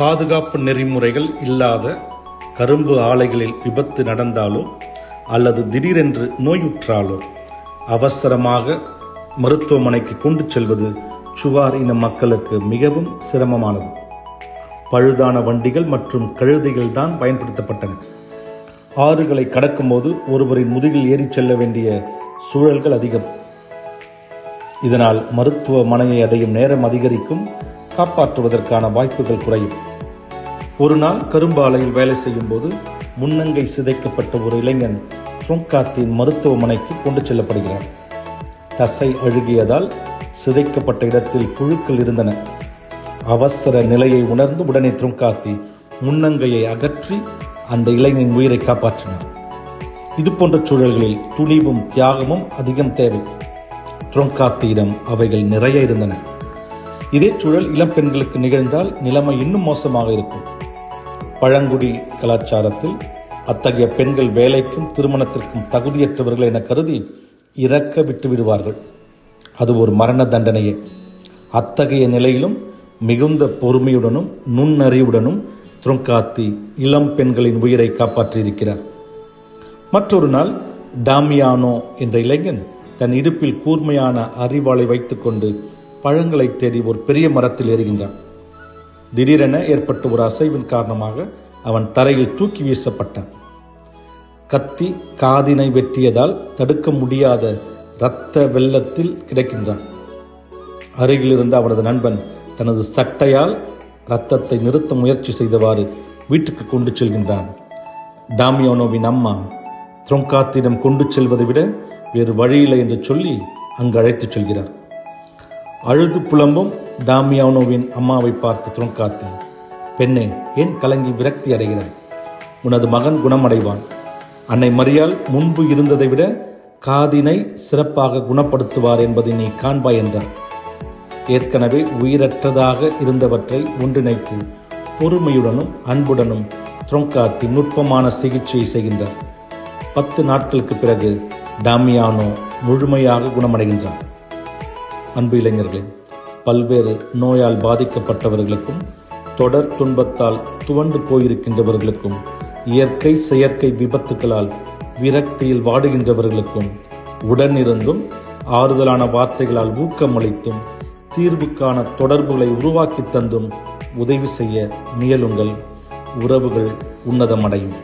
பாதுகாப்பு நெறிமுறைகள் இல்லாத கரும்பு ஆலைகளில் விபத்து நடந்தாலோ அல்லது திடீரென்று நோயுற்றாலோ அவசரமாக மருத்துவமனைக்கு கொண்டு செல்வது சுவார் இன மக்களுக்கு மிகவும் சிரமமானது. பழுதான வண்டிகள் மற்றும் கழுதைகள் தான் பயன்படுத்தப்பட்டன. ஆறுகளை கடக்கும்போது ஒருவரின் முதுகில் ஏறிச் செல்ல வேண்டிய சூழல்கள் அதிகம். இதனால் மருத்துவமனையை அடையும் நேரம் அதிகரிக்கும் காப்பாற்றுவதற்கான வாய்ப்புகள் குறையும். ஒரு நாள் கரும்பாலையில் வேலை செய்யும் போது முன்னங்கை சிதைக்கப்பட்ட ஒரு இளைஞன் ட்ரோங்காத்தின் மருத்துவமனைக்கு கொண்டு செல்லப்படுகிறார் தசை அழுகியதால் சிதைக்கப்பட்ட இடத்தில் புழுக்கள் இருந்தன. அவசர நிலையை உணர்ந்து உடனே ட்ரோங்காத்தி முன்னங்கையை அகற்றி அந்த இளைஞன் உயிரை காப்பாற்றினார் இது போன்ற சூழல்களில் துணிவும் தியாகமும் அதிகம் தேவை. ட்ரோங்காத்தியிடம் அவைகள் நிறைய இருந்தன. இதே சூழல் இளம் பெண்களுக்கு நிகழ்ந்தால் நிலைமை இன்னும் மோசமாக இருக்கும். பழங்குடி கலாச்சாரத்தில் அத்தகைய பெண்கள் வேலைக்கும் திருமணத்திற்கும் தகுதியற்றவர்கள் என கருதி இறக்க விட்டு விடுவார்கள். அது ஒரு மரண தண்டனையே. அத்தகைய நிலையிலும் மிகுந்த பொறுமையுடனும் நுண்ணறிவுடனும் த்ருங்காத்தி இளம் பெண்களின் உயிரை காப்பாற்றியிருக்கிறார். மற்றொரு நாள் டாமியானோ என்ற இளைஞன் தன் இடுப்பில் கூர்மையான அறிவாளை வைத்துக்கொண்டு பழங்களை தேடி ஒரு பெரிய மரத்தில் ஏறுகின்றான். திடீரென ஏற்பட்ட ஒரு அசைவின் காரணமாக அவன் தரையில் தூக்கி வீசப்பட்டான். கத்தி காதினை வெட்டியதால் தடுக்க முடியாத இரத்த வெள்ளத்தில் கிடக்கின்றான். அருகிலிருந்து அவனது நண்பன் தனது சட்டையால் இரத்தத்தை நிறுத்த முயற்சி செய்தவாறு வீட்டுக்கு கொண்டு செல்கின்றான். டாமியோனோவின் அம்மா த்ரொங்காத்திடம் கொண்டு செல்வதை விட வேறு வழியில்லை என்று சொல்லி அங்கு அழைத்துச் செல்கிறார். அழுது புலம்பும் டாமியானோவின் அம்மாவை பார்த்து த்ரொங்காத்தி பெண்ணே ஏன் கலங்கி விரக்தி அடைகிறாய்? உனது மகன் குணமடைவான். அன்னை மறியால் முன்பு இருந்ததை விட காதினை சிறப்பாக குணப்படுத்துவார் என்பதை நீ காண்பாய் என்றார். ஏற்கனவே உயிரற்றதாக இருந்தவற்றை ஒன்றிணைத்து பொறுமையுடனும் அன்புடனும் த்ரொங்காத்தி நுட்பமான சிகிச்சை செய்கின்றார். பத்து நாட்களுக்கு பிறகு டாமியானோ முழுமையாக குணமடைகின்றார் அன்பு இளைஞர்களே பல்வேறு நோயால் பாதிக்கப்பட்டவர்களுக்கும் தொடர் துன்பத்தால் துவண்டு போயிருக்கின்றவர்களுக்கும் இயற்கை செயற்கை விபத்துகளால் விரக்தியில் வாடுகின்றவர்களுக்கும் உடனிருந்தும் ஆறுதலான வார்த்தைகளால் ஊக்கமளித்தும் தீர்வுக்கான தொடர்புகளை உருவாக்கி தந்தும் உதவி செய்ய முயலுங்கள் உறவுகள் உன்னதமடையும்.